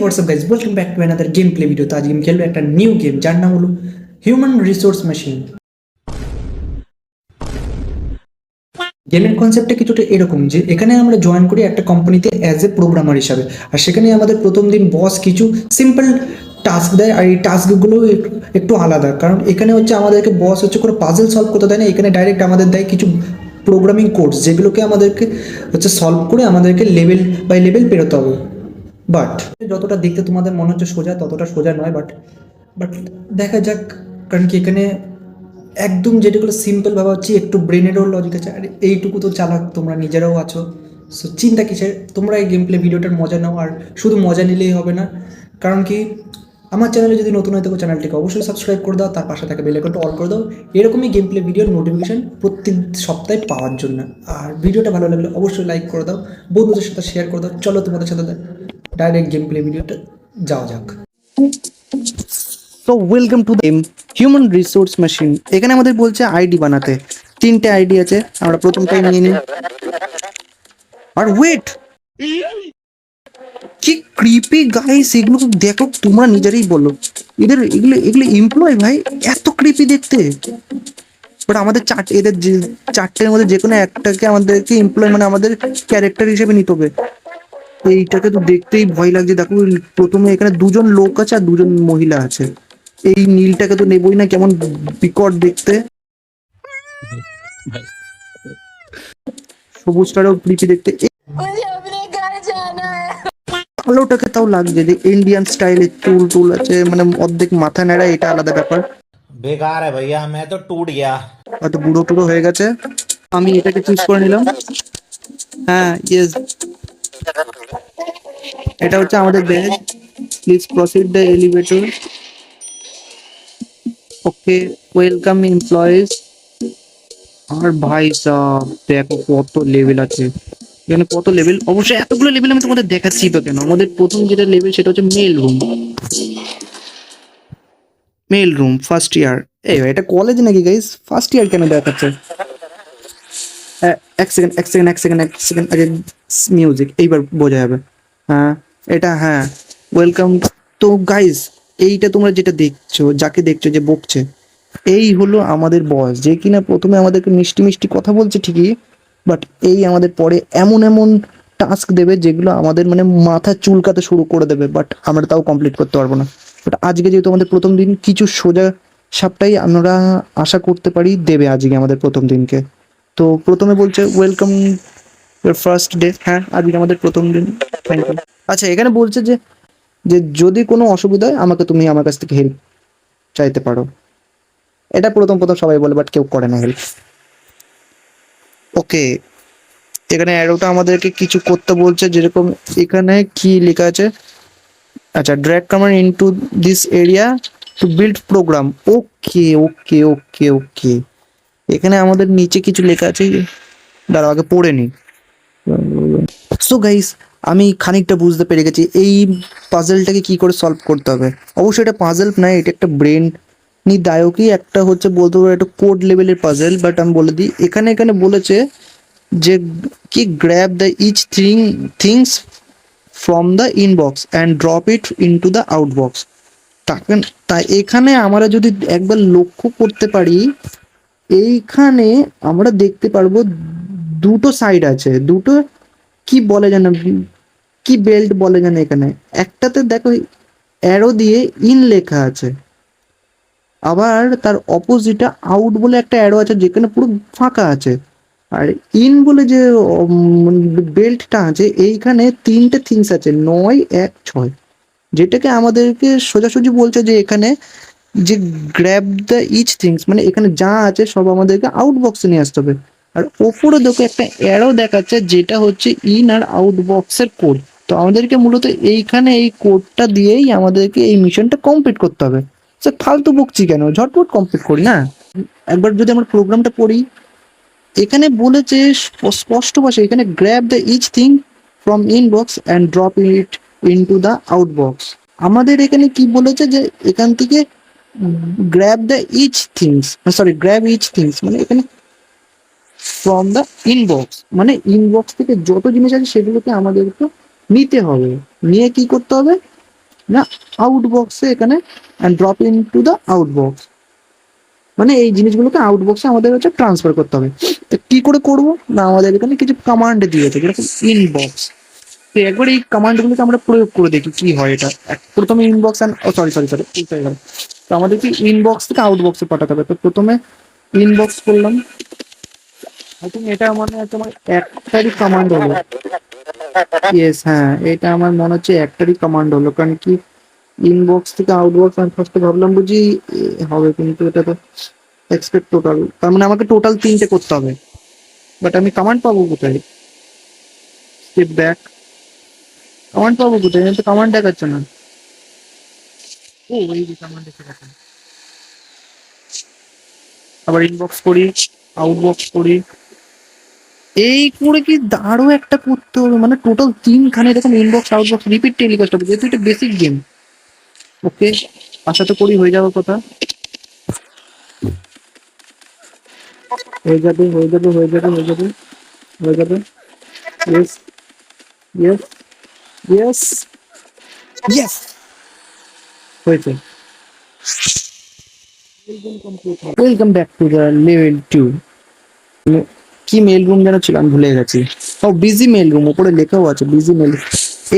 WhatsApp guys welcome back to another game play video তো আজকে আমি খেলব একটা নিউ গেম যার নাম হলো হিউম্যান রিসোর্স মেশিন গেমের কনসেপ্টটা কিছুটা এরকম যে, এখানে আমরা জয়েন করি একটা কোম্পানিতে অ্যাজ এ প্রোগ্রামার হিসাবে। আর সেখানে আমাদের প্রথম দিন বস কিছু সিম্পল টাস্ক দেয়, আর এই টাস্কগুলো একটু আলাদা। কারণ এখানে হচ্ছে আমাদেরকে বস হচ্ছে কোনো পাজল সলভ করতে দেয় না, এখানে ডাইরেক্ট আমাদের দেয় কিছু প্রোগ্রামিং কোর্স যেগুলোকে আমাদেরকে হচ্ছে সলভ করে আমাদেরকে লেভেল বাই লেভেল পেরোতে হবে। বাট যতটা দেখতে তোমাদের মনে হচ্ছে সোজা, ততটা সোজা নয় বাট বাট দেখা যাক, কারণ কি এখানে একদম যেটাগুলো সিম্পল ভাবা হচ্ছে, একটু ব্রেনেরও লজিক আছে, আর এইটুকু তো চালাক, তোমরা নিজেরাও আছো। সো চিন্তা কিসের? তোমরা এই গেম প্লে ভিডিওটার মজা নাও, আর শুধু মজা নিলেই হবে না। কারণ কি, আমার চ্যানেলে যদি নতুন হয়ে থাকো চ্যানেলটিকে অবশ্যই সাবস্ক্রাইব করে দাও, তার পাশে থাকা বেল আইকনটা অল করে দাও। এরকমই গেম প্লে ভিডিওর নোটিফিকেশন প্রত্যেক সপ্তাহে পাওয়ার জন্য। আর ভিডিওটা ভালো লাগলে অবশ্যই লাইক করে দাও, বন্ধুদের সাথে শেয়ার করে দাও। চলো তোমাদের সাথে ডাইরেক্ট গেম প্লে ভিডিওটা যাওয়া যাক। তো welcome to game human resource machine এখানে আমাদের বলছে আইডি বানাতে। তিনটে আইডি আছে, আমরা প্রথমটাই নিয়ে নিই। আর ওয়েট কি ক্রিপি গাইস এগুলো দেখো, তোমরা নিজেরাই বলো। এদের, এগুলো এগুলো এমপ্লয় ভাই, এত ক্রিপি দেখতে। বাট আমাদের চার, এদের চারটের মধ্যে যে কোনো একটাকে আমাদেরকে এমপ্লয় মানে আমাদের ক্যারেক্টার হিসেবে নিতে হবে। এইটাকে তো দেখতেই ভয় লাগছে। দেখো প্রথমে এখানে দুজন লোক আছে আর দুজন মহিলা আছে। এই নীলটাকে তো নেবই না কেমন বিকট দেখতে। সবুজটারও প্রিপি দেখতে। আলোটাকে তাও লাগছে যে ইন্ডিয়ান স্টাইলে চুল টুল আছে মানে অর্ধেক মাথা নেড়া এটা আলাদা ব্যাপার। বেকার হ্যাঁ ভাইয়া আমি তো টুট গিয়া। হয়তো বুড়ো টুড়ো হয়ে গেছে। আমি এটাকে চুজ করে নিলাম। হ্যাঁ ইয়েস এটা হচ্ছে আমাদের bag please proceed the elevator okay welcome employees আর ভাই সাহ দেখো কত লেভেল আছে। এখানে কত লেভেল অবশ্যই এতগুলো লেভেল আমি তোমাদের দেখাচ্ছি তো কেন? আমাদের প্রথম যেটা লেভেল সেটা হচ্ছে male room male room first year এই এটা কলেজ নাকি গাইস ফার্স্ট ইয়ার কেন দেখাচ্ছে? এক সেকেন্ড এক সেকেন্ড এক সেকেন্ড এক সেকেন্ড আগে মিউজিক এইবার বোঝা যাবে। হ্যাঁ এটা হ্যাঁ ওয়েলকাম তো গাইস এইটা তোমরা যেটা দেখছ, যাকে দেখছ যে বকছে, এই হলো আমাদের বস যে কিনা প্রথমে আমাদেরকে মিষ্টি মিষ্টি কথা বলছে ঠিকই বাট এই আমাদের পরে এমন এমন টাস্ক দেবে যেগুলো আমাদের মানে মাথা চুলকাতে শুরু করে দেবে বাট আমরা তাও কমপ্লিট করতে পারব না। বাট আজকে যেহেতু আমাদের প্রথম দিন, কিছু সোজা সাপটাই আমরা আশা করতে পারি দেবে আজকে আমাদের প্রথম দিনকে। তো প্রথমে বলছে ওয়েলকাম ফার্স্ট ডে হ্যাঁ আজকে আমাদের প্রথম দিন। থ্যাংক ইউ আচ্ছা এখানে বলছে যে যে যদি কোনো অসুবিধা হয়, আমাকে তুমি আমার কাছ থেকে হেল্প চাইতে পারো। এটা প্রথম প্রথম সবাই বলে বাট কেউ করে না হেল্প ওকে এখানে অ্যারোটা আমাদেরকে কিছু করতে বলছে, যেরকম এখানে কি লেখা আছে? আচ্ছা drag commands into this area to build program okay okay okay okay এখানে আমাদের নিচে কিছু লেখা আছে দাঁড়াও, আগে পড়ে নি সো গাইস আমি খানিকটা বুঝতে পেরে গেছি, এই পাজলটাকে কি করে সলভ করতে হবে? অবশ্যই এটা পাজল নয়, এটা একটা ব্রেন নিদায়কই একটা হচ্ছে বলতে পারো একটা কোড লেভেলের পাজল বাট আমি বলে দিই, এখানে এখানে বলেছে যে, কি grab the each thing things from the inbox and drop it into the outbox তাকে তাই এখানে আমরা যদি একবার লক্ষ্য করতে পারি এইখানে আমরা দেখতে পারব দুটো সাইড আছে। দুটো কি বলে জানো কি বেল্ট বলে জানো এখানে। একটাতে দেখো অ্যারো দিয়ে ইন লেখা আছে। আবার তার অপোজিটে আউট বলে একটা অ্যারো আছে, যেখানে পুরো ফাঁকা আছে। আর ইন বলে যে বেল্টটা আছে, এইখানে তিনটে থিংস আছে, নয়, এক, ছয়। যেটাকে আমাদেরকে সোজাসুজি বলছে যে এখানে যে গ্র্যাব দ্য ইচ থিংস মানে এখানে যা আছে সব আমাদেরকে আউট বক্সে নিয়ে আসতে হবে। আর ওপরে দেখো একটা অ্যারো দেখাচ্ছে, যেটা হচ্ছে ইন আর আউট বক্সের কোড তো আমাদেরকে মূলত এইখানে এই কোডটা দিয়েই আমাদেরকে এই মিশনটা কমপ্লিট করতে হবে। সে ফালতু বকছি কেন? ঝটপট কমপ্লিট করি, না? একবার যদি আমরা প্রোগ্রামটা পড়ি, এখানে বলেছে স্প- স্পষ্ট ভাষায় এখানে grab the each thing from inbox and drop it into the outbox আমাদের এখানে কি বলেছে যে এখান থেকে grab the each things sorry grab each things মানে এখানে ফ্রম দ্য ইনবক্স মানে ইনবক্স থেকে যত জিনিস আছে সেগুলোকে আমাদেরকে নিতে হবে। নিয়ে কি করতে হবে? না আউটবক্সে এখানে and drop in to the outbox মানে এই জিনিসগুলোকে আউটবক্সে আমাদের হচ্ছে ট্রান্সফার করতে হবে। তো কি করে করব? না, আমাদের এখানে কিছু কমান্ড দিয়েছে, যেরকম ইনবক্স তো একবার এই কমান্ডগুলোকে আমরা প্রয়োগ করে দেখি কি হয় এটা। প্রথমে inbox and O sorry sorry sorry হয়ে তো আমাদেরকে ইনবক্স থেকে আউটবক্সে পাঠাতে হবে। তো প্রথমে ইনবক্স করলাম। আই থিঙ্ক এটা মানে তোমার একটারই কমান্ড হলো। ইয়েস হ্যাঁ এটা আমার মনে হচ্ছে একটারই কমান্ড হলো। কারণ কি ইনবক্স থেকে আউটবক্স আমি ফার্স্টে ভাবলাম বুঝি হবে কিন্তু এটা তো এক্সপেক্ট টোটাল তার মানে আমাকে টোটাল তিনটে করতে হবে। বাট আমি কমান্ড পাবো কোথায়? স্টেপ ব্যাক কমান্ড পাবো কোথায়? তো কমান্ড দেখাচ্ছে না। ও এই যে কমান্ড এসে গেছে। আবার ইনবক্স করি আউটবক্স করি। এই করে কি আরও একটা করতে হবে? মানে টোটাল তিনখানে এরকম ইনবক্স আউটবক্স রিপিট টেলিকাস্ট হবে। যেহেতু এটা বেসিক গেম ওকে আশা তো করি হয়ে যাবে কথা। হয়ে যাবে হয়ে যাবে হয়ে যাবে হয়ে যাবে হয়ে যাবে। ইয়েস ইয়েস ইয়েস ইয়েস হয়েছে welcome back to the level two কি মেল রুম যেন ছিল, আমি ভুলে গেছি। ও বিজি মেল রুম উপরে লেখাও আছে বিজি মেল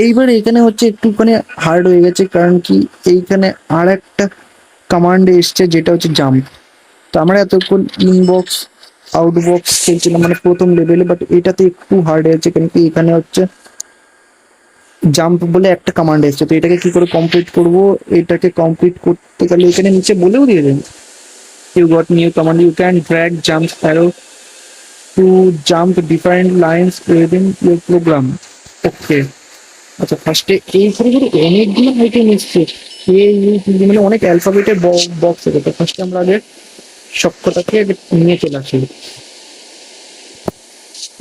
এইবার এখানে হচ্ছে একটুখানি হার্ড হয়ে গেছে, কারণ কি এইখানে আর একটা কমান্ড এসছে, যেটা হচ্ছে জাম্প তো আমরা এতক্ষণ ইনবক্স আউটবক্স খেলছিলাম মানে প্রথম লেভেলে বাট এটাতে একটু হার্ড হয়েছে, কারণ কি এখানে হচ্ছে জাম্প বলে একটা কমান্ড এসছে। তো এটাকে কি করে কমপ্লিট করব? এটাকে কমপ্লিট করতে গেলে এখানে নিচে বলেও দিয়ে then you got new command you can drag jump arrow to jump different lines within your program okay আচ্ছা ফার্স্টে এই করে করে অনেকগুলো আইটেম এসছে। এ ইউ মানে অনেক অ্যালফাবেটের বক্স আছে তো ফার্স্টে আমরা আগে সবকটাকে নিয়ে চলে আসি।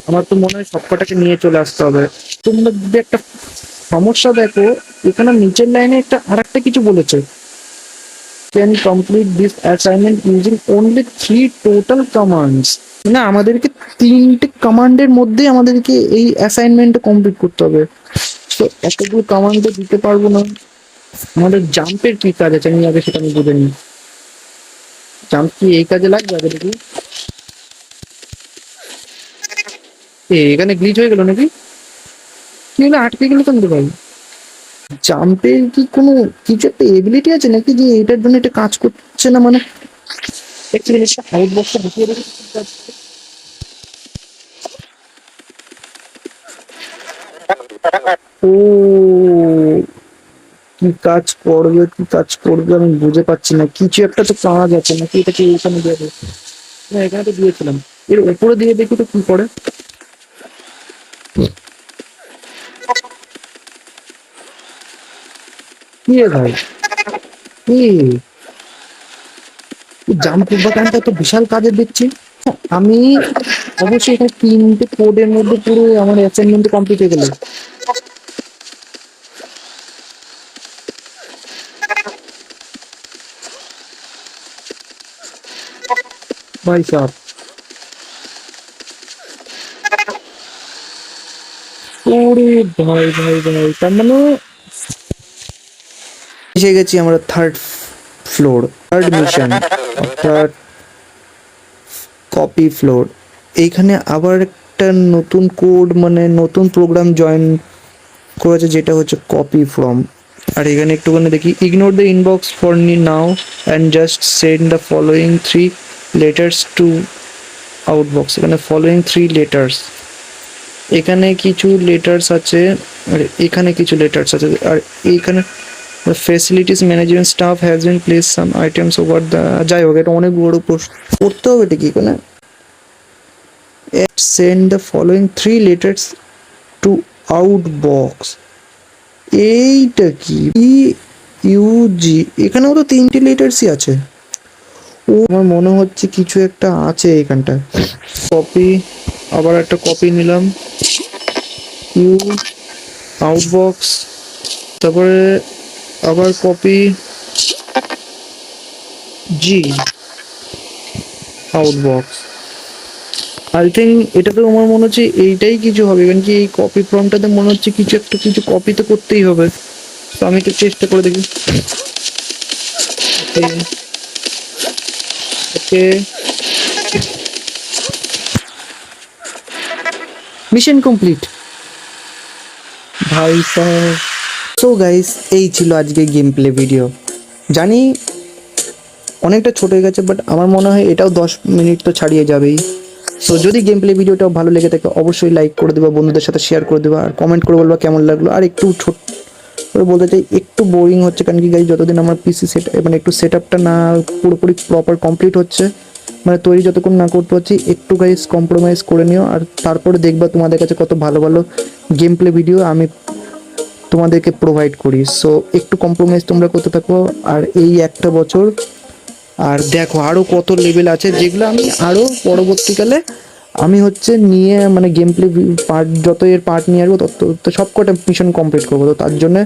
আমার তো মনে হয় সবকটাকে নিয়ে চলে আসতে হবে। তোমরা যদি একটা সমস্যা দেখো, এখানে নিচের লাইনে একটা আর একটা কিছু বলেছে। Can complete this assignment using only three total commands না, আমাদেরকে তিনটে কমান্ডের মধ্যে আমাদেরকে এই অ্যাসাইনমেন্ট কমপ্লিট করতে হবে। তো এতগুলো কমান্ড তো দিতে পারব না। আমাদের জাম্পের কি কাজ আছে? আমি আগে সেটা আমি বুঝে নিই। জাম্প কি এই কাজে লাগবে আগে দেখি? এখানে গ্লিচ হয়ে গেল নাকি? কি আটকে গেলে তো ভাই জাম্পের কি কোনো কিছু একটা এবিলিটি আছে নাকি যে এটার জন্য এটা কাজ করছে না মানে? একটু জিনিসটা আউট বক্সটা ঢুকিয়ে রেখে ও কি কাজ করবে কি কাজ করবে আমি বুঝে পাচ্ছি না। কিছু একটা তো কাজ আছে নাকি? এটা কি এখানে না এখানে তো দিয়েছিলাম। এর উপরে দিয়ে দেখি তো কি করে। কি রে তো বিশাল কাজের দেখছি আমি অবশ্যই এখানে তিনটে কোডের মধ্যে পুরো আমার অ্যাসাইনমেন্ট কমপ্লিট হয়ে গেল। ভাই সাহেব। ভাই ভাই ভাই, তার মানে এসে গেছি আমরা থার্ড ফ্লোর থার্ড মিশন অর্থাৎ কপি ফ্লোর এইখানে আবার একটা নতুন কোড মানে নতুন প্রোগ্রাম জয়েন করেছে, যেটা হচ্ছে কপি ফ্রম আর এখানে একটুখানি দেখি ইগনোর দ্য ইনবক্স ফর নি now and just send the following three letters to outbox এখানে ফলোয়িং থ্রি লেটার্স এখানে কিছু লেটার্স আছে, আর, এখানে কিছু লেটার্স আছে, আর এইখানে facilities management staff has been place some items over the যাই হোক, এটা অনেক বড় করতে হবে এটা কি কোনো send the following three letters to outbox এইটা কি? ই ইউজি এখানেও তো তিনটি লেটার্সই আছে। ও, আমার মনে হচ্ছে কিছু একটা আছে এখানটায় কপি আবার একটা কপি নিলাম। ইউ আউটবক্স তারপরে আবার কপি জি আউটবক্স আই থিঙ্ক এটাতে আমার মনে হচ্ছে এইটাই কিছু হবে কারণ কি এই কপি ফর্মটাতে মনে হচ্ছে কিছু একটা কিছু কপি তো করতেই হবে। তো আমি একটু চেষ্টা করে দেখি। ওকে মিশন কমপ্লিট ভাই স্যার সো গাইস এই ছিল আজকে গেম প্লে ভিডিও জানি অনেকটা ছোট হয়ে গেছে বাট আমার মনে হয় এটাও দশ মিনিট তো ছাড়িয়ে যাবেই। সো যদি গেম প্লে ভিডিওটাও ভালো লেগে থাকে, অবশ্যই লাইক করে দেবা, বন্ধুদের সাথে শেয়ার করে দেবা, আর কমেন্ট করে বলবা কেমন লাগল। আর একটু ছোট করে বলতে চাই, একটু বোরিং হচ্ছে, কারণ কি গাইজ যতদিন আমার পিসি সেট মানে একটু সেট আপটা না পুরোপুরি প্রপার কমপ্লিট হচ্ছে মানে তৈরি যতক্ষণ না করতে পারছি, একটু গাইজ কম্প্রোমাইজ করে নিও, আর তারপরে দেখবা তোমাদের কাছে কত ভালো ভালো গেম প্লে ভিডিও আমি তোমাদেরকে প্রোভাইড করি। সো একটু কম্প্রোমাইজ তোমরা করতে থাকো। আর এই একটা বছর, আর দেখো আরও কত লেভেল আছে, যেগুলো আমি আরও পরবর্তীকালে আমি হচ্ছে নিয়ে মানে গেম প্লে পার্ট যত এর পার্ট নিয়ে আসব, তত তো সব কটা মিশন কমপ্লিট করব। তো তার জন্য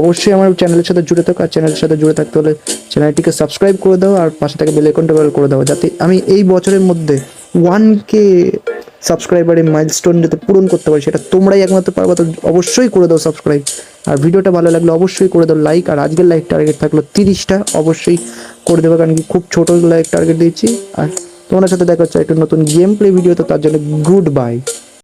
অবশ্যই আমার চ্যানেলের সাথে জুড়ে থাকো। আর চ্যানেলের সাথে জুড়ে থাকতে হলে চ্যানেলটিকে সাবস্ক্রাইব করে দাও। আর পাশে থেকে বেল আইকনটা করে দাও। যাতে আমি এই বছরের মধ্যে ওয়ান কে সাবস্ক্রাইবারের মাইলস্টোন যাতে পূরণ করতে পারি, সেটা তোমরাই একমাত্র পারবে, তো অবশ্যই করে দাও সাবস্ক্রাইব আর ভিডিওটা ভালো লাগলে অবশ্যই করে দাও লাইক আর আজকের লাইক টার্গেট থাকল তিরিশটা, অবশ্যই করে দেবে, কারণ কি খুব ছোটো লাইক টার্গেট দিয়েছি। আর তোমার সাথে দেখা হচ্ছে একটা নতুন গেম প্লে ভিডিও তো তার জন্য গুড বাই